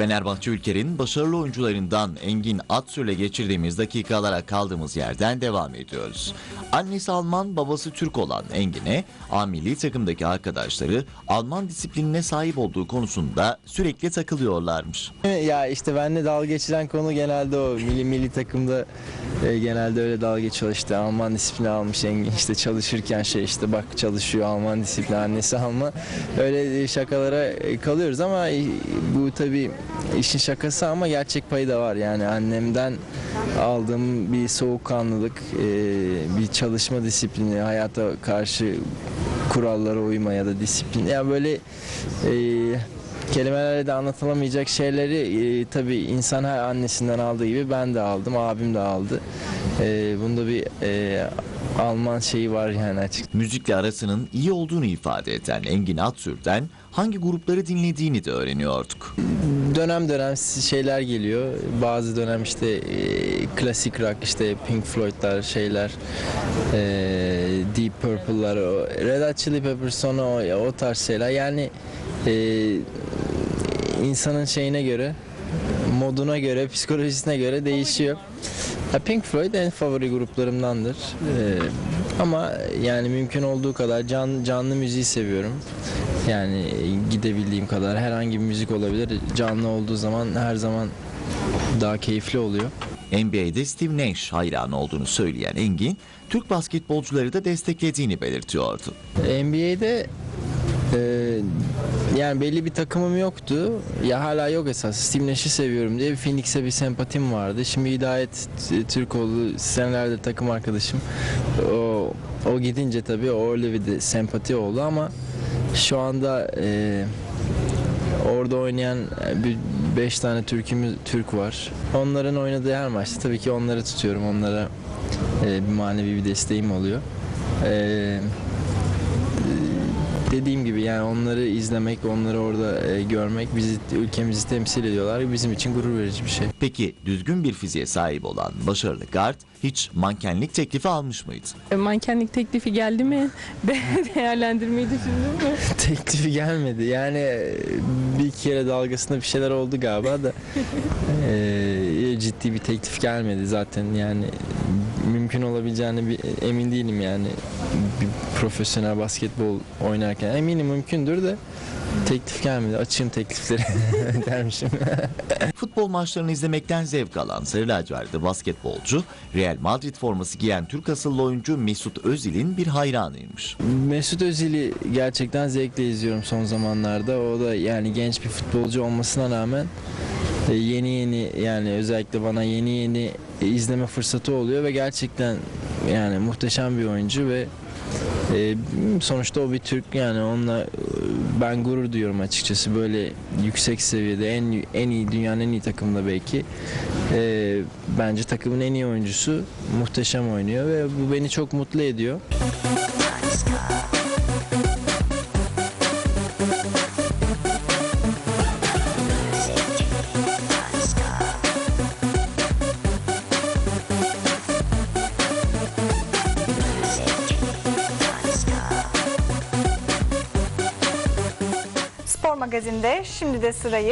Fenerbahçe ülkenin başarılı oyuncularından Engin Atsür'le geçirdiğimiz dakikalara kaldığımız yerden devam ediyoruz. Annesi Alman, babası Türk olan Engin'e A milli takımdaki arkadaşları Alman disiplinine sahip olduğu konusunda sürekli takılıyorlarmış. Ya işte benimle dalga geçilen konu genelde o. Milli milli takımda e, genelde öyle dalga geçiyor işte Alman disiplini almış Engin işte çalışırken şey işte bak çalışıyor Alman disiplini annesi Alman. Öyle şakalara e, kalıyoruz ama e, bu tabii işin şakası ama gerçek payı da var. Yani annemden aldığım bir soğukkanlılık, e, bir çalışma disiplini, hayata karşı kurallara uyma ya da disiplin. Ya böyle e, kelimelerle de anlatılamayacak şeyleri e, tabii insan her annesinden aldığı gibi ben de aldım, abim de aldı. E, bunda bir e, Alman şeyi var yani açık. Müzikle arasının iyi olduğunu ifade eden Engin Atsür'den hangi grupları dinlediğini de öğreniyorduk. Dönem dönem şeyler geliyor. Bazı dönem işte e, klasik rock işte Pink Floyd'lar şeyler e, Deep Purple'lar Red Hot Chili Peppers sonra o, o tarz şeyler yani e, insanın şeyine göre moduna göre, psikolojisine göre değişiyor. Pink Floyd en favori gruplarımdandır. Ee, ama yani mümkün olduğu kadar can, canlı müziği seviyorum. Yani gidebildiğim kadar herhangi bir müzik olabilir. Canlı olduğu zaman her zaman daha keyifli oluyor. NBA'de Steve Nash hayranı olduğunu söyleyen Engin, Türk basketbolcuları da desteklediğini belirtiyordu. NBA'de e, yani belli bir takımım yoktu. Ya hala yok esas. Steve Nash'i seviyorum diye Phoenix'e bir sempatim vardı. Şimdi Hidayet Türkoğlu senelerdir takım arkadaşım. O, o gidince tabii öyle bir de sempati oldu ama şu anda e, orada oynayan bir beş tane Türk'ümüz Türk var. Onların oynadığı her maçta tabii ki onları tutuyorum. Onlara e, bir manevi bir desteğim oluyor. E, dediğim gibi yani onları izlemek, onları orada e, görmek, bizi ülkemizi temsil ediyorlar. Bizim için gurur verici bir şey. Peki düzgün bir fiziğe sahip olan başarılı guard hiç mankenlik teklifi almış mıydı? E, Mankenlik teklifi geldi mi? De- Değerlendirmeyi düşündün mü? Teklifi gelmedi. Yani bir kere dalgasında bir şeyler oldu galiba da e, ciddi bir teklif gelmedi zaten yani mümkün olabileceğine bir, emin değilim yani bir profesyonel basketbol oynarken eminim mümkündür de teklif gelmedi açığım teklifleri dermişim. Futbol maçlarını izlemekten zevk alan Sarı lacivertli basketbolcu, Real Madrid forması giyen Türk asıllı oyuncu Mesut Özil'in bir hayranıymış. Mesut Özil'i gerçekten zevkle izliyorum son zamanlarda. O da yani genç bir futbolcu olmasına rağmen e, yeni yeni yani özellikle bana yeni yeni e, izleme fırsatı oluyor ve gerçekten yani muhteşem bir oyuncu ve e, sonuçta o bir Türk yani onunla e, ben gurur duyuyorum açıkçası. Böyle yüksek seviyede en en iyi dünyanın en iyi takımında belki. E, bence takımın en iyi oyuncusu muhteşem oynuyor ve bu beni çok mutlu ediyor. Magazin'de. Şimdi de sırayı